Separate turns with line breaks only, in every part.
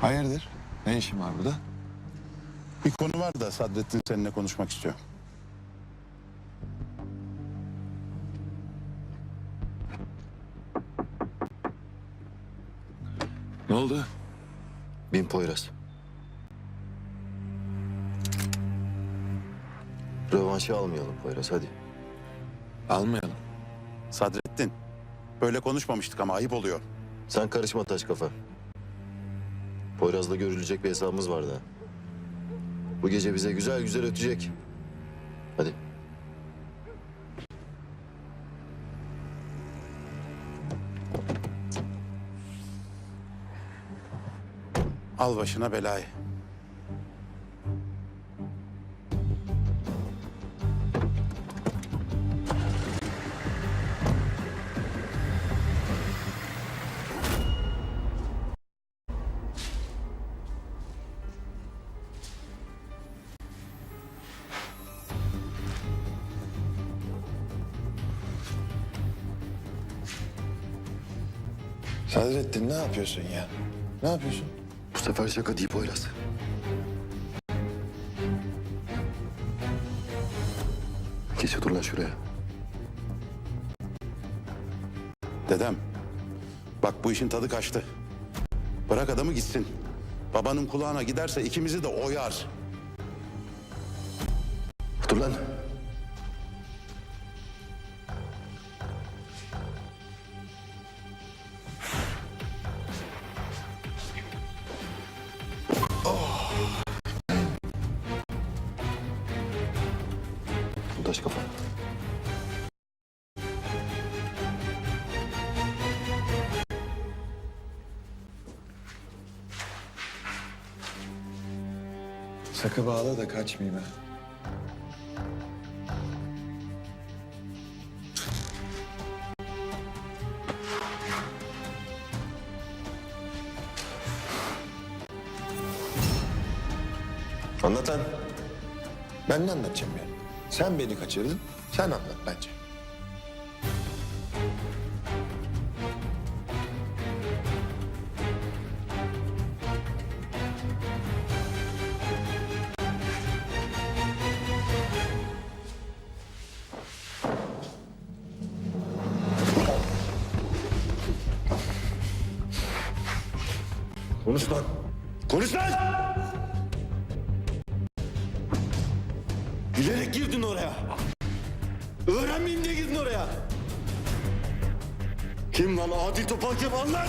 Hayırdır? Ne işin var burada?
Bir konu var da Sadrettin seninle konuşmak istiyor.
Ne oldu?
Bin Poyraz. Rövanşı almayalım Poyraz hadi.
Almayalım.
Sadrettin, böyle konuşmamıştık ama ayıp oluyor.
Sen karışma taş kafa. Poyraz'la görülecek bir hesabımız var daha. Bu gece bize güzel güzel ötecek. Hadi.
Al başına belayı.
Sadrettin ne yapıyorsun ya? Ne yapıyorsun?
Bu sefer şaka değil Poyraz. Geç otur lan şuraya.
Dedem, bak bu işin tadı kaçtı. Bırak adamı gitsin. Babanın kulağına giderse ikimizi de oyar.
Otur lan. Bu taş kafa.
Sakı bağla da kaçmayayım ha.
Anlat lan.
Ben ne anlatacağım ya? Sen beni kaçırdın, sen anlat bence.
Konuş lan.
Konuş lan!
Bilerek girdin oraya. Öğrenmeyeyim diye girdin oraya. Kim lan Adil Topal kim anlat.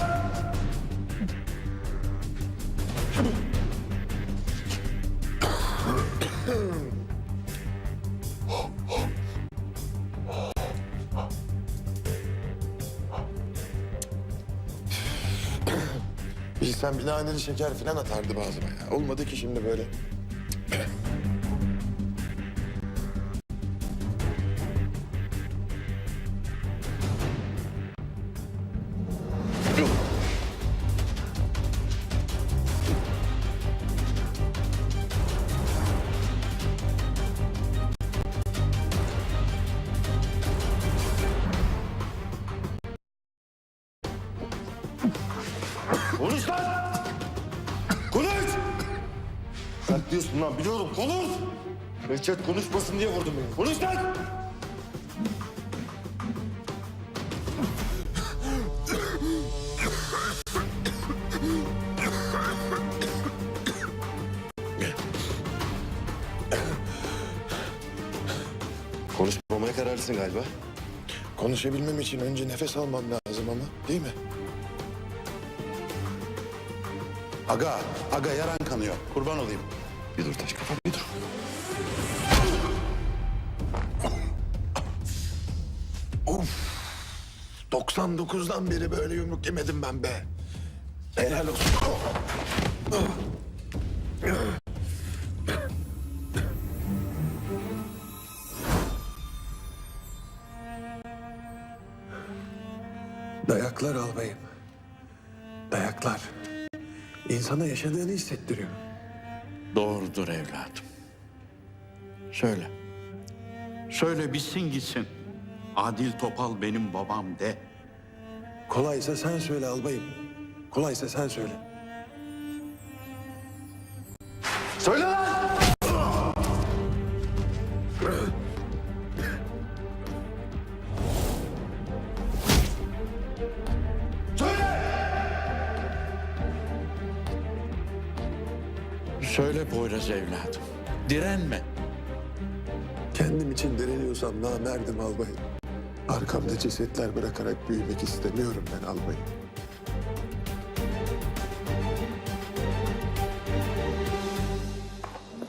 Bilsem bir naneli şeker falan atardı ağzıma ya. Olmadı ki şimdi böyle.
Konuş lan. Konuş. Sen diyorsun lan biliyorum konuş. Behçet konuşmasın diye vurdum beni. Konuş lan. Konuşmamaya kararlısın galiba.
Konuşabilmem için önce nefes almam lazım ama değil mi?
Aga, aga yaran kanıyor. Kurban olayım.
Bir dur taş kafa bir dur.
99'dan beri böyle yumruk yemedim ben be. Helal olsun. Dayaklar albayım. Dayaklar. İnsana yaşadığını hissettiriyor.
Doğrudur evladım. Söyle. Söyle bitsin gitsin. Adil Topal benim babam de.
Kolaysa sen söyle albayım. Kolaysa sen söyle.
Söyle Poyraz evladım. Direnme.
Kendim için direniyorsam namerdim albayım. Arkamda cesetler bırakarak büyümek istemiyorum ben albayım.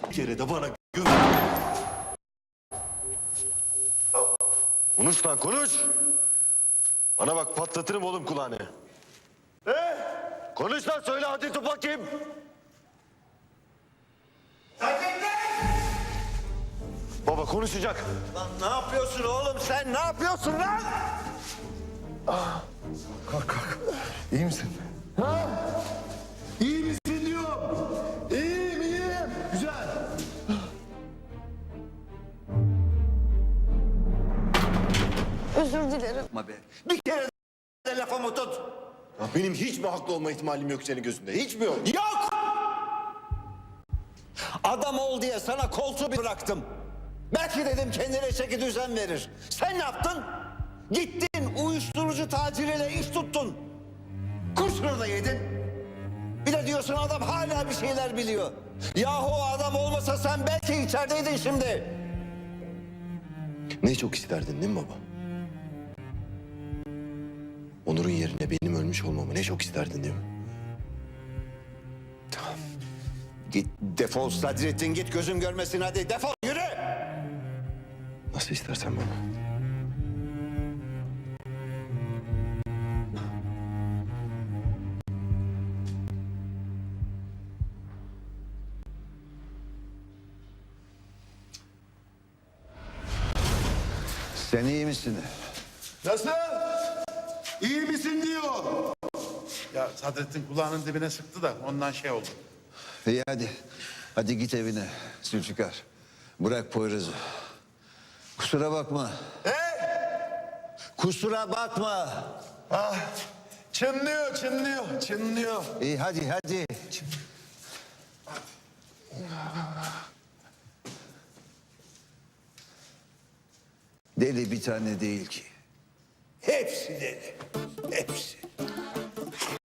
Bir kere de bana gö... Konuş lan konuş. Bana bak patlatırım oğlum kulağını. Ee? Konuş lan söyle hadi Tupak kim? Konuşacak.
Lan ne yapıyorsun oğlum sen? Ne yapıyorsun lan?
İyi misin? Ha? İyi misin diyorum. İyiyim, iyiyim. Güzel.
Özür dilerim.
Bir kere de lafımı tut.
Ya benim hiç mi haklı olma ihtimalim yok senin gözünde? Hiç mi yok?
Yok! Adam ol diye sana koltuğu bıraktım. Belki dedim kendine çeki düzen verir. Sen ne yaptın? Gittin uyuşturucu taciriyle iş tuttun. Kursunu da yedin. Bir de diyorsun adam hala bir şeyler biliyor. Yahu o adam olmasa sen belki içerideydin şimdi.
Ne çok isterdin değil mi baba? Onur'un yerine benim ölmüş olmamı ne çok isterdin değil mi?
Git defol Sadrettin git gözüm görmesin hadi defol.
Nasıl istersen baba.
Sen iyi misin?
Nasıl? İyi misin diyor.
Ya Sadrettin kulağının dibine sıktı da ondan şey oldu.
İyi hadi. Hadi git evine Zülfikar. Bırak Poyraz'ı. Kusura bakma. Kusura bakma.
Ah, çınlıyor, çınlıyor, çınlıyor.
İyi hadi hadi. Deli bir tane değil ki. Hepsi deli.